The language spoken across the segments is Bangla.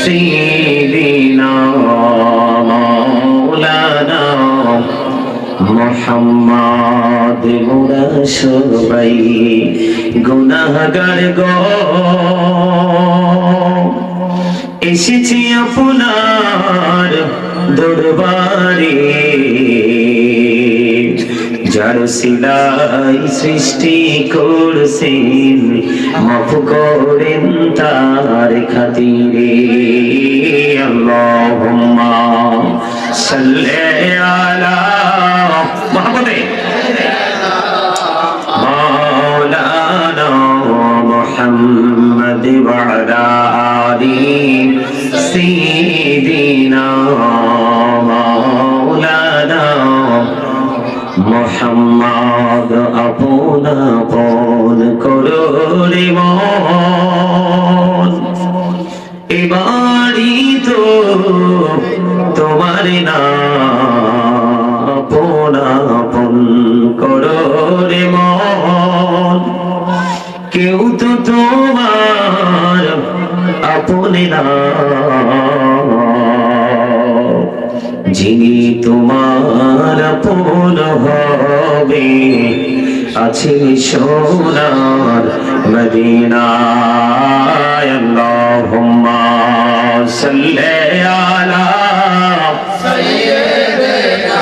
سيدنا مولانا মোহাম্মদ মোরা সবাই গুনাহগার গো এসেছি আপনার দরবারে যার শিলাই সৃষ্টি করছেন, মাফ করেন তার খাতিরে। আল্লাহুম্মা সাল্লি আলা মহব্বতে মাওলানা মুহাম্মদ ওয়া আলা না যিনি তোমার পুন হবে আছে সোনার মদিনায়। আল্লাহুম্মা সাল্লি আলা সাইয়্যিদিনা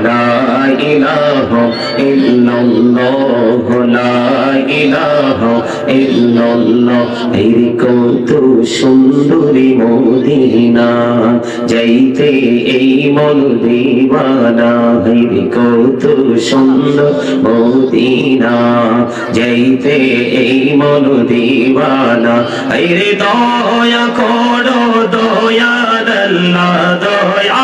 لا إله إلا الله لا إله إلا الله এই কত সুন্দরী মদিনা যাইতে এই মন দিবানা এই কত সুন্দর মদিনা যাইতে এই মন দিবানা এই রে দয়া করো দয়া আল্লাহ দয়া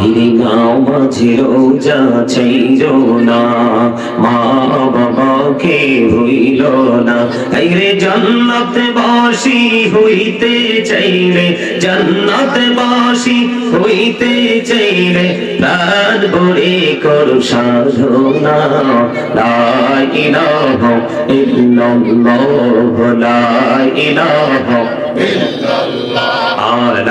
বাহিরে গাঁও মাঝে রোজা চাইল না। মা বাবাকে হইল না। তাইরে জান্নাত বাসি হইতে চাইলে জান্নাত বাসি হইতে চাইলে প্রাণ ভরে কর সাধনা, লা ইলাহা ইল্লাল্লাহ, লা ইলাহা ইল্লাল্লাহ। আর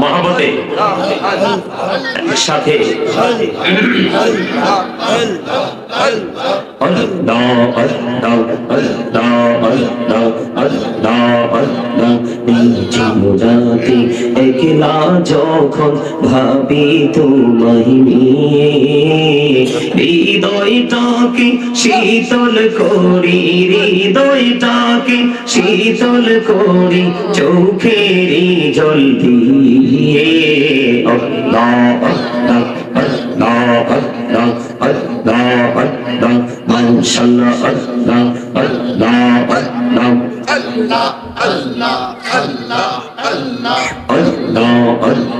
মহাবতে সাথে যখন ভাবি তুমি হৃদয়টাকে শীতল করি, হৃদয়টাকে শীতল করি, চোখের জল দিয়ে আল্লাহ আল্লাহ আল্লাহ আল্লাহ আল্লাহ. আল্লাহ আল্লাহ আল্লাহ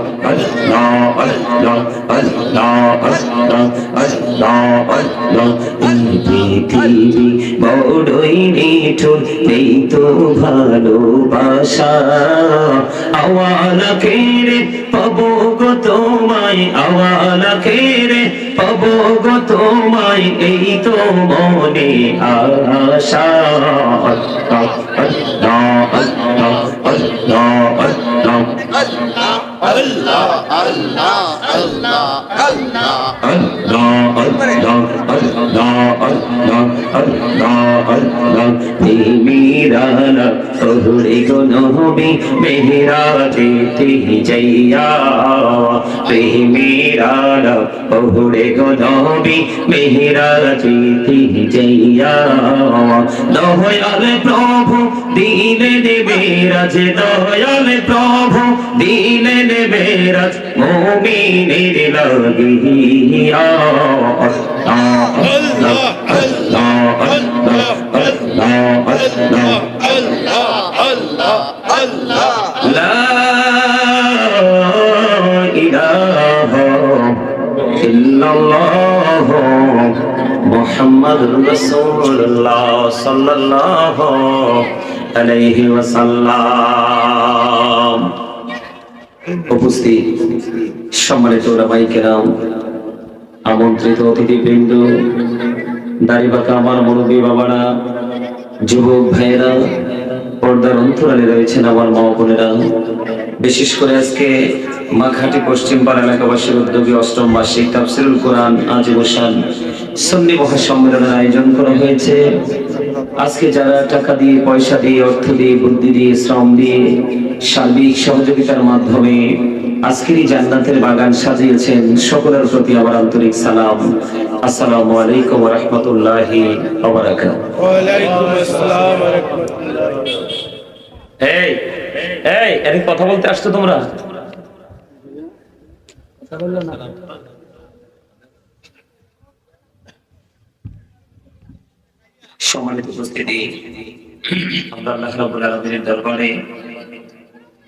বড়ই নিঠুর নেই তো ভালোবাসা আওয়ালা কেড়ে পাবো গো তোমায় আওয়ালা কেড়ে পাবো গো তোমায় এই তো মনে আশা আল্লাহ আল্লাহ আল্লাহ আল্লাহ আল্লাহ আল্লাহ আল্লাহ মেহরা যেতে যাইয়া पे मेरा रब बहुड़े को नबी मेरा जीती जैया দয়াল প্রভু দিনে দেবেরাজ দয়াল প্রভু দিনে দেবেরাজ মুমিনের লাগিয়া আল্লাহ আল্লাহ আল্লাহ আল্লাহ আল্লাহ আল্লাহ আল্লাহ উপস্থিত সম্মানিত ওলামাই কেরাম আমন্ত্রিত অতিথিবৃন্দ দাড়িবাঁকা আমার মুরব্বী বাবারা যুবক ভাইয়েরা পর্দার অন্তরালে রয়েছেন আমার মা বোনেরা। বিশেষ করে আজকে মাঘাটি পশ্চিম পাড়া এলাকাবাসীর উদ্যোগে অষ্টম মাসিক তাফসিরুল কোরআন আজিবসান সন্নি মহাসম্মেলনের আয়োজন করা হয়েছে। আজকে যারা টাকা দিয়ে, পয়সা দিয়ে, অর্থ দিয়ে, বুদ্ধি দিয়ে, শ্রম দিয়ে সার্বিক সহযোগিতার মাধ্যমে আজকের এই জান্নাতের বাগান সাজিয়েছেন, সকলের প্রতি আমার আন্তরিক সালাম। আসসালামু আলাইকুম ওয়া রাহমাতুল্লাহি ওয়া বারাকাতুহু। ওয়ালাইকুম আসসালাম ওয়া রাহমাতুল্লাহ এই এই, এদিকে কথা বলতে আসছো তোমরা? সম্মানিত উপস্থিতি দরবারে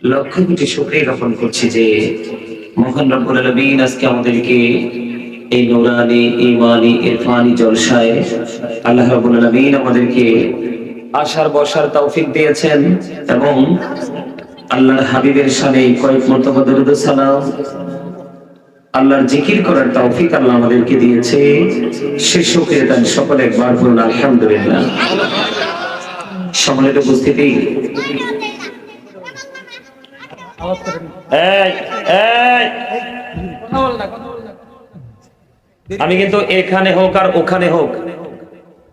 লক্ষ কোটি শুকরিয়া জ্ঞাপন করছি যে মহান রব্বুল আলামিন আজকে আমাদেরকে এই নূরানি ইমানি ইরফানি জলসায় আল্লাহ রাব্বুল আলামিন আমাদেরকে আসার বসার তৌফিক দিয়েছেন এবং আল্লাহর হাবিবের সানে কয়েক দরুদ সালাম। আল্লাহর জিকির করার তৌফিক আল্লাহ আমাদেরকে দিয়েছে। সে শুকরিয়া তার সকলে একবার বলুন, আলহামদুলিল্লাহ। সম্মানিত উপস্থিতি। আমি কিন্তু এখানে হোক আর ওখানে হোক।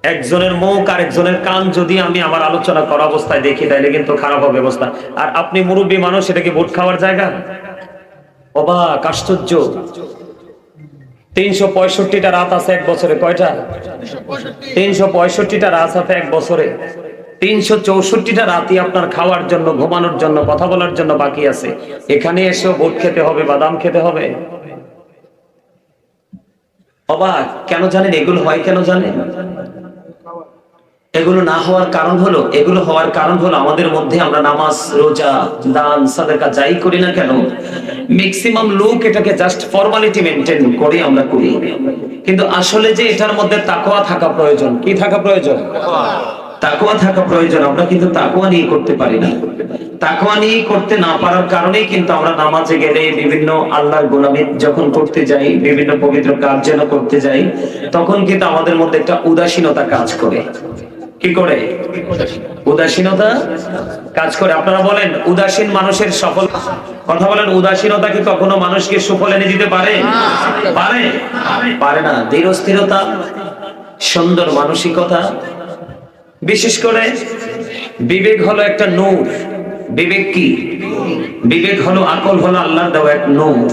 একজনের মুখ আর একজনের কান যদি আমি আমার আলোচনা করা অবস্থায় দেখি, তাইলে কিন্তু খারাপ হবে অবস্থা। আর আপনি মুরব্বী মানুষ, এটা কি ভোট খাওয়ার জায়গা? অবাক, আশ্চর্য। তিনশো পঁয়ষট্টিটা রাত আছে এক বছরে, কয়টা? তিনশো পঁয়ষট্টিটা রাত আছে এক বছরে। তিনশো চৌষট্টিটা রাতই আপনার খাওয়ার জন্য, ঘুমানোর জন্য, কথা বলার জন্য বাকি আছে। এখানে এসেও ভোট খেতে হবে বাদাম খেতে হবে। অবাক, কেন জানেন এগুলো হয়, কেন জানেন? এগুলো না হওয়ার কারণ হলো, এগুলো হওয়ার কারণ হলো আমাদের মধ্যে আমরা নামাজ, রোজা, দান, সাদাকা যাই করি না কেন ম্যাক্সিমাম লোক এটাকে জাস্ট ফর্মালিটি মেনটেন করে আমরা করি। কিন্তু আসলে যে এটার মধ্যে তাকওয়া থাকা প্রয়োজন, কি থাকা প্রয়োজন? তাকওয়া থাকা প্রয়োজন, আমরা কিন্তু তাকওয়া নিয়ে করতে পারি না। তাকওয়া নিয়ে করতে না পারার কারণেই কিন্তু আমরা নামাজে গেলে বিভিন্ন আল্লাহর গোলামি যখন করতে যাই, বিভিন্ন পবিত্র কাজ যেন করতে যাই, তখন কিন্তু আমাদের মধ্যে একটা উদাসীনতা কাজ করে। কি করে? উদাসীনতা? কাজ করে। আপনারা বলেন, উদাসীন মানুষের সফল কথা বলেন, উদাসীনতা কি কখনো মানুষকে সুফল এনে দিতে পারে? পারে। পারে না। ধীরস্থিরতা সুন্দর মানসিকতা। বিশেষ করে, বিবেক হলো একটা নূর। বিবেক কি? বিবেক হলো আকল, হলো আল্লাহর দেওয়া এক নূর।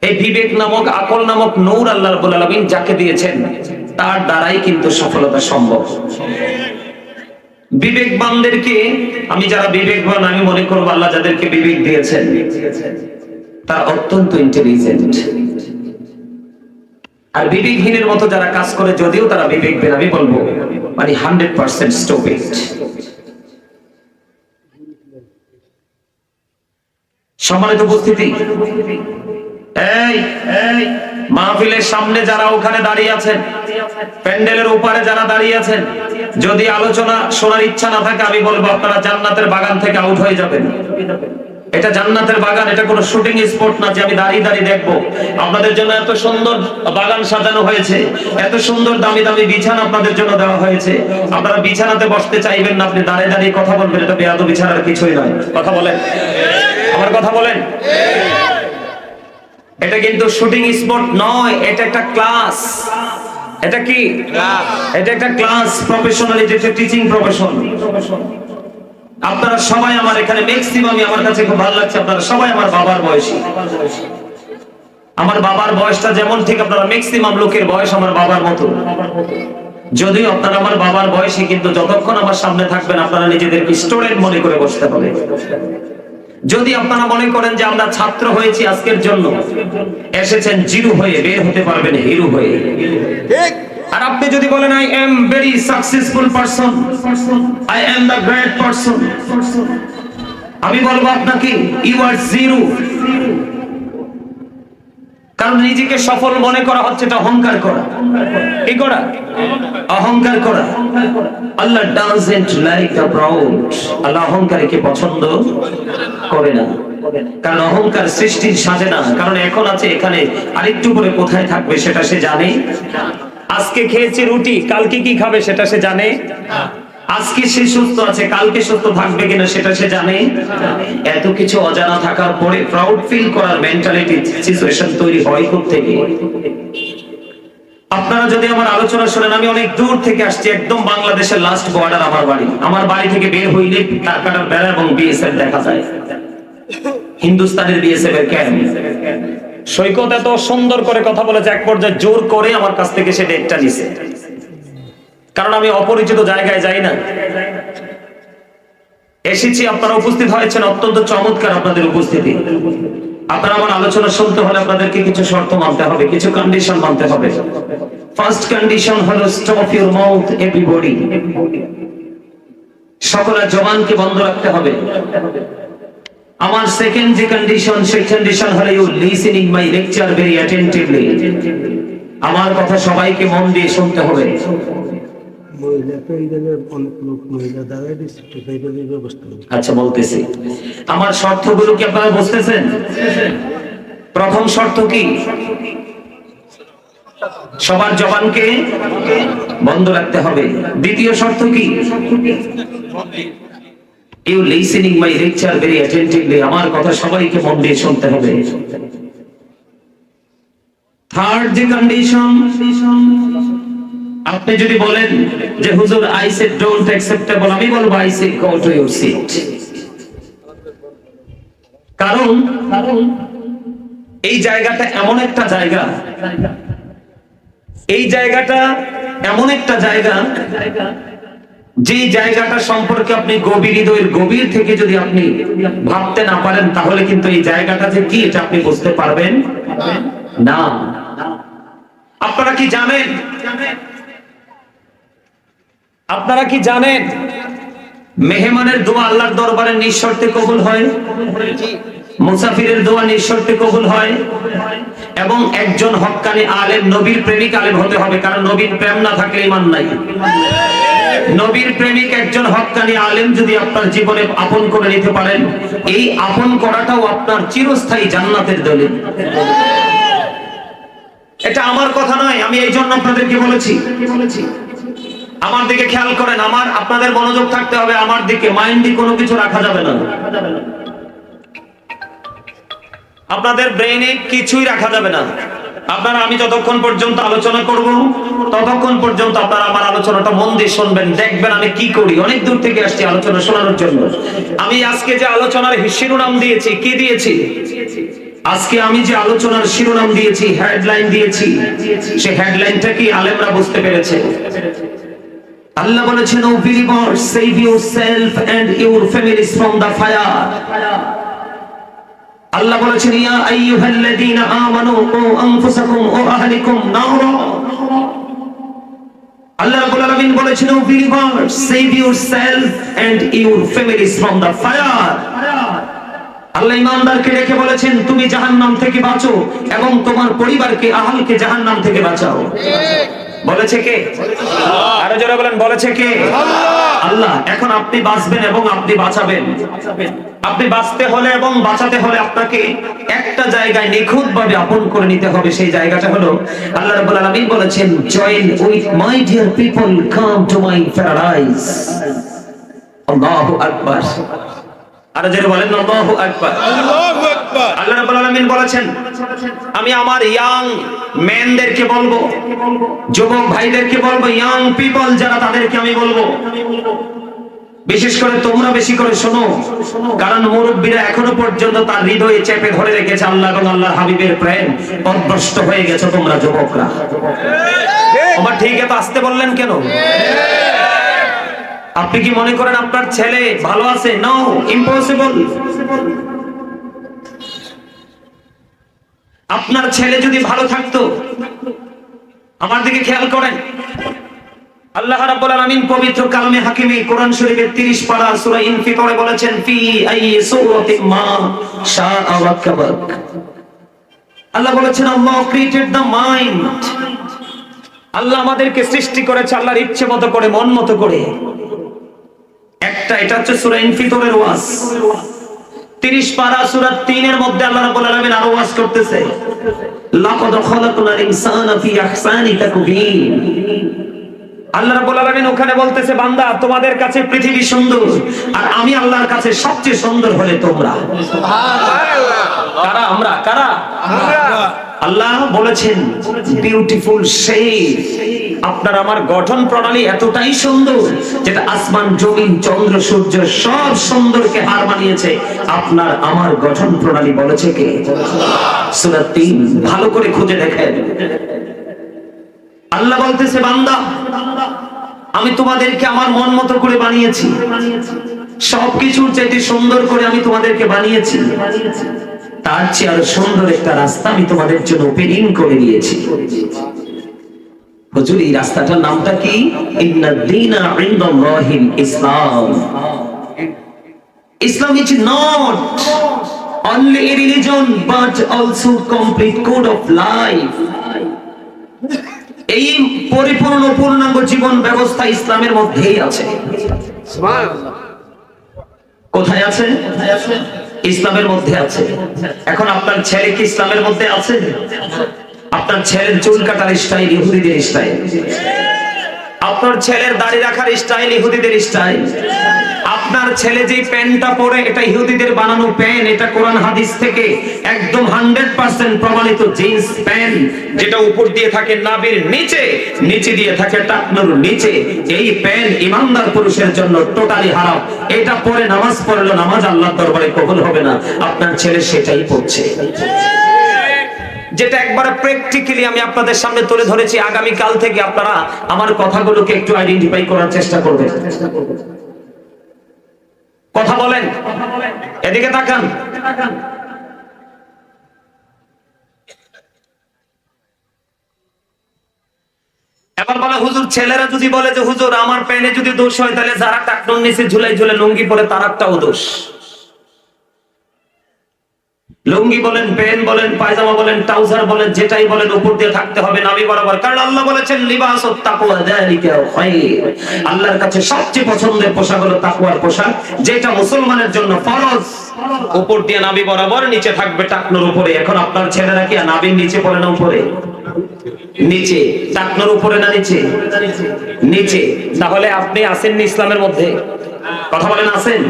এই বিবেক নামক, আকল নামক নূর আল্লাহ রাব্বুল আলামিন যাকে দিয়েছেন তার দ্বারাই কিন্তু সফলতা সম্ভব। বিবেকবানদেরকে, আমি যারা বিবেকবান, আমি মনে করব আল্লাহ যাদেরকে বিবেক দিয়েছেন, তারা অত্যন্ত ইন্টেলিজেন্ট আর বিবেকহীনের মতো যারা কাজ করে, যদিও তারা বিবেকহীন, আমি বলব মানে হান্ড্রেড পার্সেন্ট স্টুপিড সম্মানিত উপস্থিতি, এই এই মাহফিলের সামনে যারা ওখানে দাঁড়িয়ে আছেন, প্যান্ডেলের উপরে যারা দাঁড়িয়ে আছেন, যদি আলোচনা শোনার ইচ্ছা না থাকে, আমি বলব আপনারা জান্নাতের বাগান থেকে আউট হয়ে যাবেন। এটা জান্নাতের বাগান, এটা কোনো শুটিং স্পট না যে আমি দাঁড়িয়ে দাঁড়িয়ে দেখব। আপনাদের জন্য এত সুন্দর বাগান সাজানো হয়েছে, এত সুন্দর দামি দামি বিছানা আপনাদের জন্য দেওয়া হয়েছে। আপনারা বিছানাতে বসতে চাইবেন না, আপনি দাঁড়িয়ে দাঁড়িয়ে কথা বলবেন, এটা বেয়াদ বিছানার কিছুই নয়। কথা বলেন? আমার কথা বলেন? এটা কিন্তু শুটিং স্পট নয় এটা একটা ক্লাস। এটা কি? এটা একটা ক্লাস প্রফেশনাল এটা একটা টিচিং প্রফেশন আপনারা সবাই আমার এখানে ম্যাক্সিমামই আমার কাছে খুব ভালো লাগছে আপনারা সবাই আমার বাবার বয়সী। আমার বাবার বয়সটা যেমন ঠিক আপনারা ম্যাক্সিমাম লোকের বয়স আমার বাবার মতো। যদিও আপনারা আমার বাবার বয়সী কিন্তু যতক্ষণ আমার সামনে থাকবেন আপনারা নিজেদেরকে স্টুডেন্ট মনে করে বসতে হবে। যদি আপনারা মনে করেন যে আমরা ছাত্র হয়েছি আজকের জন্য এসেছেন জিরু হয়ে বের হতে পারবেন হিরু হয়ে। ঠিক। আর আপনি যদি বলেন I am very successful person I am the great person আমি বলব আপনাকে ইউ আর জিরো কারণ নিজেকে সফল মনে করা হচ্ছে এটা অহংকার করা। কি করা? অহংকার করা। Allah doesn't like the proud আল্লাহ পছন্দ করে না? কারণ অহংকার সৃষ্টির সাজে না। কারণ এখন আছে এখানে আরেকটু কোথায় থাকবে সেটা সে জানে। আজকে খেয়েছে রুটি, কালকে কি খাবে সেটা সে জানে। আজকে সে সুস্থ আছে, কালকে সুস্থ থাকবে কিনা সেটা সে জানে। এত কিছু অজানা থাকার পরে প্রাউড ফিল করার মেন্টালিটি সিচুয়েশন তৈরি হয় থেকে আপনারা যদি আমার আলোচনা শোনেন, আমি অনেক দূর থেকে আসছি, একদম বাংলাদেশের লাস্ট বর্ডার আমার বাড়ি। আমার বাড়ি থেকে বের হইলে কারকাটার বেড়া এবং বিএসএফ দেখা যায়। হিন্দুস্তানের বিএসএফ এর ক্যাম্প সৈকত এত সুন্দর করে কথা বলেছে, এক পর্যায়ে জোর করে আমার কাছ থেকে সে ডেটটা নিছে। কারণ আমি অপরিচিত জায়গায় যাই না। এসেছি, আপনারা উপস্থিত হয়েছেন, অত্যন্ত চমৎকার আপনাদের উপস্থিতি। আপনারা আমার আলোচনা শুনতে হলে আপনাদেরকে কিছু শর্ত মানতে হবে, কিছু কন্ডিশন মানতে হবে। ফার্স্ট কন্ডিশন হলো স্টপ ইউর মাউথ এভরিবডি সকলের জবানকে বন্ধ রাখতে হবে। আমার সেকেন্ড যে কন্ডিশন সেই কন্ডিশন হলো you listening my lecture very attentively আমার কথা সবাইকে মন দিয়ে শুনতে হবে। আচ্ছা বলতেছি। আমার শর্তগুলো কি আপনারা বুঝতেছেন? প্রথম শর্ত কি? সবার জবানকে বন্ধ রাখতে হবে। দ্বিতীয় শর্ত কি? You listening my lecture very attentively আমার কথা সবাইকে মন দিয়ে শুনতে হবে। থার্ড যে কন্ডিশন আপনি যদি বলেন যে, হুজুর আই সেড ডোন্ট অ্যাকসেপ্টেবল আমি বলব I said go to your seat কারণ, এই জায়গাটা এমন একটা জায়গা, এই জায়গাটা এমন একটা জায়গা, যে জায়গাটা সম্পর্কে আপনি গভীর হৃদয়ের গভীর থেকে যদি আপনি ভাবতে না পারেন, তাহলে কিন্তু এই জায়গাটা যে কি, এটা আপনি বুঝতে পারবেন না। আপনারা কি জানেন? আপনারা কি জানেন? মেহমানের দোয়া আল্লাহর দরবারে নিঃশর্তে কবুল হয়? মুসাফিরের দোয়া নিঃশর্তে কবুল হয়? এবং একজন হক্কানি আলেম নবীর প্রেমিক আলেম হতে হবে কারণ নবীর প্রেম না থাকলে ইমান নাই। নবীর প্রেমিক একজন হক্কানি আলেম যদি আপনার জীবনে আপন করে নিতে পারেন এই আপন করাটাও আপনার চিরস্থায়ী জান্নাতের দলিল এটা আমার কথা নয় আমি এই জন্য আপনাদেরকে বলেছি বলেছি। আমার দিকে খেয়াল করেন, আমার, আপনাদের মনোযোগ থাকতে হবে, আমার দিকে, মাইন্ডে কোনো কিছু রাখা যাবে না। আপনাদের ব্রেনে কিছুই রাখা যাবে না। আপনারা, আমি যতক্ষণ পর্যন্ত আলোচনা করব, ততক্ষণ পর্যন্ত আপনারা আমার আলোচনাটা মন দিয়ে শুনবেন, দেখবেন আমি কি করি। অনেক দূর থেকে আসছি আলোচনা শোনানোর জন্য। আমি আজকে যে আলোচনার শিরোনাম দিয়েছি, কি দিয়েছি? আজকে আমি যে আলোচনার শিরোনাম দিয়েছি হেডলাইন দিয়েছি সেই হেডলাইনটা কি আলেমরা বুঝতে পেরেছে? আল্লাহ বলেছেন O believers save yourself and your families from the fire আল্লাহ বলেছেন, ইয়া আইয়ুহাল্লাযীনা আমানু কু আনফুসাকুম ওয়া আহলিকুম নারা। আল্লাহ রাব্বুল আলামিন বলেছেন O believers save yourself and your families from the fire আল্লাহ ইমানদারকে রেখে বলেছেন, তুমি জাহান্নাম থেকে বাঁচো এবং তোমার পরিবারকে, আহলকে জাহান্নাম থেকে বাঁচাও। বলেছে কে? আরও জোরে বলেন, বলেছে কে? আল্লাহ, এখন আপনি বাঁচবেন এবং আপনি বাঁচাবেন। আপনি বাঁচতে হলে এবং বাঁচাতে হলে আপনাকে একটা জায়গায় নিখুঁত ভাবে আপন করে নিতে হবে। সেই জায়গাটা হলো আল্লাহ রাব্বুল আলামিন বলেছেন join with my dear people come to my paradise আল্লাহু আকবার। আরও জোরে বলেন, আল্লাহু আকবার. আল্লাহু আকবার। আল্লাহ রাব্বুল আলামিন বলেছেন আমি আমার ইয়াং মেনদেরকে বলব যুবক ভাইদেরকে বলব ইয়াং পিপল যারা তাদেরকে আমি বলব। বিশেষ করে তোমরা বেশি করে শোনো কারণ মুরব্বীরা এখনও পর্যন্ত তার হৃদয়ে চেপে ধরে রেখেছে আল্লাহ এবং আল্লাহর হাবিবের প্রেম। অভ্যস্ত হয়ে গেছে তোমরা যুবকরা। আমার ঠিক এত আসতে বললেন কেন? আপনি কি মনে করেন আপনার ছেলে ভালো আছে? নো ইম্পসিবল আপনার ছেলে যদি ভালো থাকতো, আমার দিকে খেয়াল করেন। আল্লাহ রাব্বুল আলামিন পবিত্র কালামে হাকিমে কোরআন শরীফের 30 পারা সূরা ইনফিতরে বলেছেন, ফি আই সূরাতিন মা শাআ রাকাবাক আল্লাহ বলেছেন, Allah created the mind Allah আমাদেরকে সৃষ্টি করেছে আল্লাহর ইচ্ছে মতো করে, মন মতো করে। একটা, এটা হচ্ছে সূরা ইনফিতরের ওয়াজ। 30 পারা সূরা 3 এর মধ্যে আল্লাহ রাব্বুল আলামিন আরও ওয়াজ করতেছে। লাকাদ খালাকনাল ইনসানা ফি আহসানি তাকবীর। আল্লাহ রাব্বুল আলামিন ওখানে বলতেছে বান্দা তোমাদের কাছে পৃথিবী সুন্দর আর আমি আল্লাহর কাছে সবচেয়ে সুন্দর হলে তোমরা। কারা আমরা? কারা? আল্লাহ বলেছেন বিউটিফুল শেপ আপনার আমার গঠন প্রণালী এতটাই সুন্দর যেটা আসমান, জমিন, চন্দ্র, সূর্য সব সুন্দরকে হার মানিয়েছে। আপনার আমার গঠন প্রণালী বলেছে কে? সূরা 3 ভালো করে খুঁজে দেখেন। আল্লাহ বলতেছে, বান্দা, আমি তোমাদেরকে আমার মন মতো করে বানিয়েছি। সবকিছুর চাইতে সুন্দর করে আমি তোমাদেরকে বানিয়েছি। তার চেয়ে আরও সুন্দর একটা রাস্তা আমি তোমাদের জন্য ওপেনিং করে দিয়েছি। হুজুর, এই রাস্তাটার নামটা কি? Islam. Islam is not a religion but also complete code of life এই পরিপূর্ণ পূর্ণাঙ্গ জীবন ব্যবস্থা ইসলামের মধ্যেই আছে। কোথায় আছে? ইসলামের মধ্যে আছে। এখন আপনার ছেলে কি ইসলামের মধ্যে আছে? আপনার ছেলের চুল কাটার স্টাইল ইহুদিদের স্টাইল আপনার ছেলের দাড়ি রাখার স্টাইল ইহুদিদের স্টাইল আপনার ছেলে যে প্যান্টটা পরে, এটা ইহুদিদের বানানো প্যান্ট, এটা কোরআন হাদিস থেকে একদম হান্ড্রেড পার্সেন্ট প্রমাণিত জিন্স প্যান্ট, যেটা উপর দিয়ে থাকে নাবির নিচে নিচে দিয়ে থাকে টাকনুর নিচে। এই প্যান্ট ইমানদার পুরুষের জন্য টোটালি হারাম। এটা পরে নামাজ পড়ল নামাজ আল্লাহর দরবারে কবুল হবে না। আপনার ছেলে সেটাই পড়ছে। যেটা একবার প্র্যাকটিক্যালি আমি আপনাদের সামনে তুলে ধরেছি আগামী কাল থেকে আপনারা আমার কথাগুলোকে একটু আইডেন্টিফাই করার চেষ্টা করবেন। কথা বলেন। এদিকে তাকান। এবার বলে, হুজুর, ছেলেরা যদি বলে যে, হুজুর, আমার প্যানে যদি দোষ হয়, তাহলে যারা টাকনুর নিচে ঝুলাই ঝুলে লুঙ্গি পরে তারাটাও দোষ। লুঙ্গি বলেন পেন বলেন, পায়জামা বলেন, ট্রাউজার বলেন, যেটাই বলেন, উপর দিয়ে থাকতে হবে নাবি বরাবর। কারণ আল্লাহ বলেছেন লিবাস আল্লাহর কাছে সবচেয়ে পছন্দের পোশাক হলো তাকওয়ার পোশাক, যেটা মুসলমানের জন্য ফরজ। উপর দিয়ে নাবি বরাবর, নিচে থাকবে টাকনোর উপরে। এখন আপনার ছেলেরা কি নাবির নিচে পড়ে না উপরে? নিচে টাকনোর উপরে না নিচে? নিচে। তাহলে আপনি আসেননি ইসলামের মধ্যে? কথা বলেন আছেন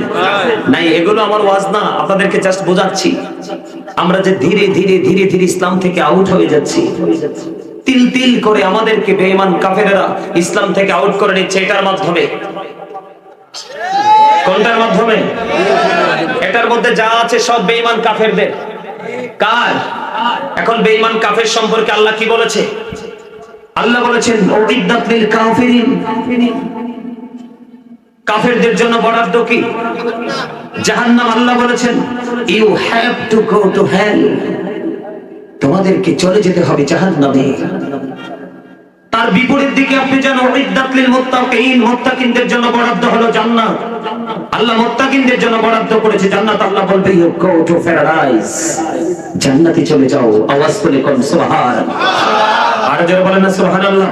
নাই, এগুলো আমার ওয়াজ না, আপনাদেরকে জাস্ট বোঝাচ্ছি। আমরা যে ধীরে ধীরে ধীরে ধীরে ইসলাম থেকে আউট হয়ে যাচ্ছি। তিল তিল করে আমাদেরকে বেঈমান কাফেরেরা ইসলাম থেকে আউট করে নিচ্ছে, এটার মাধ্যমে। কোনটার মাধ্যমে? এটার মধ্যে যা আছে সব বেঈমান কাফেরদের। কার? এখন বেঈমান কাফের সম্পর্কে আল্লাহ কি বলেছে? আল্লাহ বলেছেন ওইদাত লিল কাফিরিন। কাফেরদের জন্য বরাদ্দ কি? জাহান্নাম, আল্লাহ বলেছেন, you have to go to hell. তোমাদেরকে চলে যেতে হবে জাহান্নামে। তার বিপরীত দিকে আপনি যেন ইদ্দাতলিল মুত্তাকিন, মুত্তাকিনদের জন্য বরাদ্দ হলো জান্নাত। আল্লাহ মুত্তাকিনদের জন্য বরাদ্দ করেছে। জান্নাত আল্লাহ বলবে ইউ গো টু প্যারাডাইস জান্নাতে চলে যাও। আওয়াজ করে কোন, সুবহান। আর যারা বলেন না, সুবহানাল্লাহ।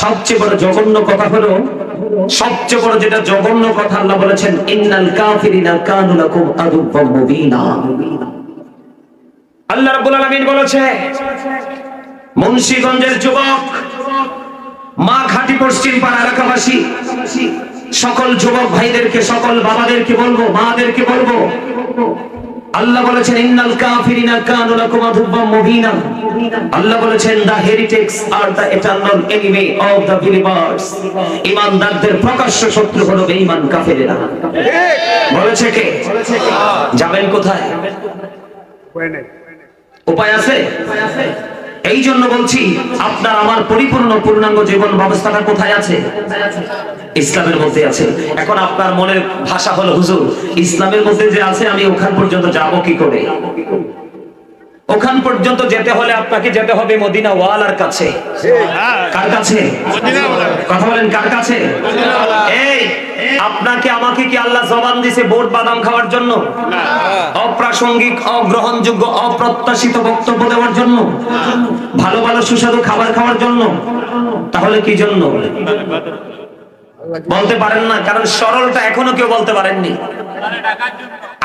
সবচেয়ে বড় জঘন্য কথা হলো, সবচেয়ে বড় যেটা জঘন্য কথা আল্লাহ বলেছেন, ইন্নাল কাফিরিনা কানু লাকুম আদুব্বাম মুবিনা। আল্লাহ রাব্বুল আলামিন বলেছে, মুন্সিগঞ্জের যুবক মা ঘাটি পশ্চিম পাড়া এলাকাবাসী সকল যুবক ভাইদেরকে, সকল বাবাদেরকে বলব, মাদেরকে বলব। আল্লাহ বলেছেন, ইন্নাল কাফিরিনা কানু লাকুম আদুব্বাম মুবিনা আল্লাহ বলেছেন the হেরিটেক্স R the eternal enemy of the believers. ঈমানদারদের প্রকাশ্য শত্রু হলো বেঈমান কাফেরেরা। বলেছে কে? যাবেন কোথায়? উপায় আছে উপায় আছে? এই জন্য বলছি, আপনার আমার পরিপূর্ণ পূর্ণাঙ্গ জীবন ব্যবস্থাটা কোথায় আছে? ইসলামের মধ্যে আছে। এখন আপনার মনের ভাষা হলো, হুজুর, ইসলামের মধ্যে যে আছে, আমি ওখান পর্যন্ত যাব কি করে? ওখান পর্যন্ত যেতে হলে আপনাকে যেতে হবে মদিনা ওয়ালার কাছে কার কাছে? কথা বলেন কার কাছে? এই আপনাকে আমাকে কি আল্লাহ জবান দিছে বোট বাদাম খাওয়ার জন্য? অপ্রাসঙ্গিক অগ্রহণযোগ্য অপ্রত্যাশিত বক্তব্য দেওয়ার জন্য? ভালো ভালো সুস্বাদু খাবার খাওয়ার জন্য? তাহলে কি জন্য? বলতে পারেন না কারণ সরলটা এখনও কেউ বলতে পারেননি।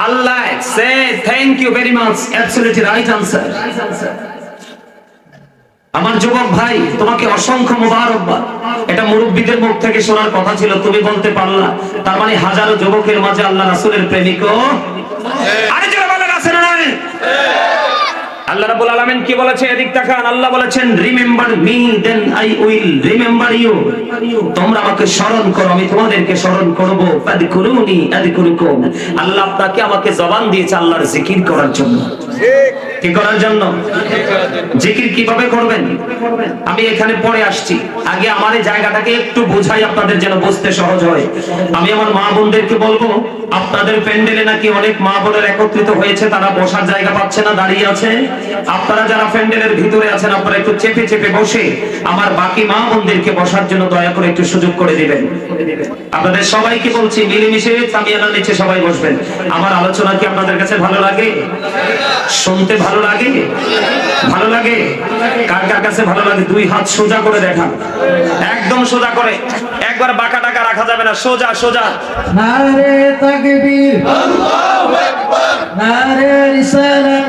আল্লাহ সে thank you very much absolutely right answer আমার যুবক ভাই তোমাকে অসংখ্য মোবারকবাদ। এটা মুরব্বীদের মুখ থেকে শোনার কথা ছিল তুমি বলতে পারলা। তার মানে হাজারো যুবকের মাঝে আল্লাহ রাসূলের প্রেমিক আরে যারা বলেন আছে না? আল্লাহ রাব্বুল আলামিন কি বলেছে এদিক তাকান। আল্লাহ বলেছেন remember me then I will remember you তোমরা আমাকে স্মরণ করো, আমি তোমাদেরকে স্মরণ করব। ফাদকুরুনি আযকুরুকুম আল্লাহ আপনাকে আমাকে জবান দিয়েছে আল্লাহর জিকির করার জন্য। কি করার জন্য? জিকির কীভাবে করবেন? আমি এখানে পরে আসছি। আগে আমার এই জায়গাটাকে একটু বোঝাই আপনাদের যেন বুঝতে সহজ হয়। আমি আমার মা বোনদেরকে বলব, আপনাদের প্যান্ডেলে নাকি অনেক মা বোনের একত্রিত হয়েছে, তারা বসার জায়গা পাচ্ছে না, দাঁড়িয়ে আছে। আপনারা যারা প্যান্ডেলের ভিতরে আছেন, আপনারা একটু চেপে চেপে বসে আমার বাকি মা বোনদেরকে বসার জন্য দয়া করে একটু সুযোগ করে দিবেন। আপনাদের সবাইকে বলছি, মিলেমিশে সামিয়ানার নিচে সবাই বসবেন। আমার আলোচনা কি আপনাদের কাছে ভালো লাগে? শুনতে ভালো লাগে? ভালো লাগে? কার কার কাছে ভালো লাগে? দুই হাত সোজা করে দেখান। একদম সোজা করে। একবার বাঁকা টাকা রাখা যাবে না। সোজা সোজা। নারে তাকবীর। নারে রিসালাত।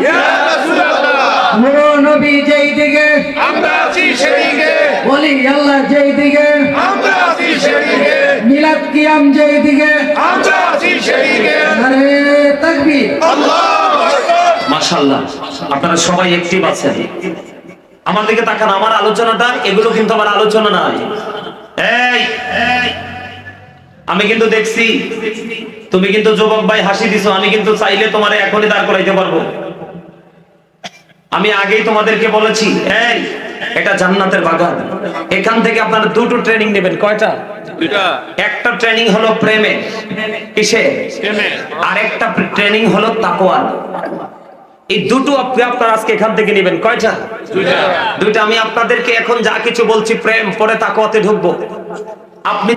নূর নবী যেই দিকে। আমরা আছি সেদিকে। বলি আল্লাহ যেই দিকে। আমরা আছি সেদিকে। মিলাদ কিয়াম যেই দিকে। আমরা আছি সেদিকে। নারে তাকবীর। মাশাল্লাহ আপনারা সবাই একটিভ আছেন। আমার দিকে তাকান আমার আলোচনাটা এগুলো কিন্তু আমার আলোচনা নয়। এই এই আমি কিন্তু দেখছি তুমি কিন্তু যুবক ভাই হাসি দিছো আমি কিন্তু চাইলে তোমার এখনই দাঁড় করাইতে পারব। আমি আগেই তোমাদেরকে বলেছি এই এটা জান্নাতের বাগান। এখান থেকে আপনারা দুটো ট্রেনিং নেবেন কয়টা? একটা ট্রেনিং হলো প্রেমে। কিসে? প্রেমে। আরেকটা ট্রেনিং হলো তাকওয়ার। এই দুটো আপনি আপনার আজকে এখান থেকে নেবেন। কয়টা? দুইটা। দুইটা। আমি আপনাদেরকে এখন যা কিছু বলছি প্রেম পরে তাকওয়াতে ঢুকবো। আপনি